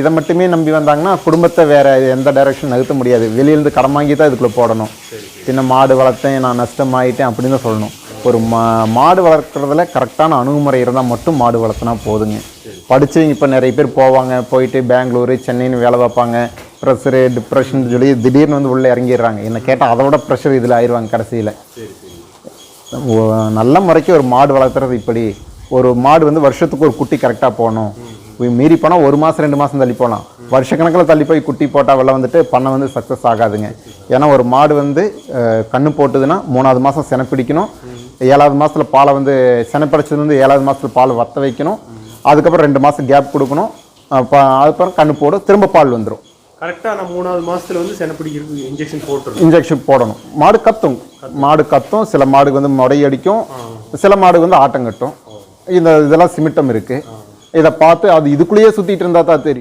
இதை மட்டுமே நம்பி வந்தாங்கன்னா குடும்பத்தை வேற எந்த டைரக்ஷன் நகர்த்த முடியாது. வெளியிலேருந்து கடன் வாங்கி தான் இதுக்குள்ளே போடணும். சின்ன மாடு வளர்த்தேன் நான் நஷ்டமாயிட்டேன் அப்படின்னு தான் சொல்லணும். ஒரு மா மாடு வளர்க்குறதுல கரெக்டான அணுகுமுறை இருந்தால் மட்டும் மாடு வளர்த்துனா போதுங்க. படித்தவங்க இப்போ நிறைய பேர் போவாங்க. போயிட்டு பெங்களூரு சென்னைன்னு வேலை பார்ப்பாங்க. ப்ரெஷரு டிப்ரெஷன் சொல்லி திடீர்னு வந்து உள்ளே இறங்கிடுறாங்க. என்ன கேட்டால் அதோட ப்ரெஷர் இதில் ஆயிடுவாங்க கடைசியில். நல்ல முறைக்கு ஒரு மாடு வளர்த்துறது இப்படி. ஒரு மாடு வந்து வருஷத்துக்கு ஒரு குட்டி கரெக்டாக போகணும் மீறி போனால் ஒரு மாதம் ரெண்டு மாதம் தள்ளி போகலாம் வருஷக்கணக்கில் தள்ளி போய் குட்டி போட்டால் வெள்ள வந்துட்டு பண்ணை வந்து சக்ஸஸ் ஆகாதுங்க. ஏன்னா ஒரு மாடு வந்து கண்ணு போட்டுதுன்னா மூணாவது மாதம் செனப்பிடிக்கணும் ஏழாவது மாதத்தில் பாலை வந்து செனப்பிடிச்சது வந்து ஏழாவது மாதத்தில் பால் வத்த வைக்கணும். அதுக்கப்புறம் ரெண்டு மாதம் கேப் கொடுக்கணும். அதுக்கப்புறம் கண்ணு போடும் திரும்ப பால் வந்துடும் கரெக்டாக நான் மூணாவது மாசத்துல வந்து செனப்பிடிக்கிறதுக்கு இன்ஜெக்ஷன் போட்டுருணும் இன்ஜெக்ஷன் போடணும். மாடு கத்தும். மாடு கத்தும் சில மாடுக்கு வந்து முடை அடிக்கும். சில மாடு வந்து ஆட்டம் கட்டும். இந்த இதெல்லாம் சிமிட்டம் இருக்கு. இதை பார்த்து அது இதுக்குள்ளேயே சுத்திட்டு இருந்தா தான் தெரியும்.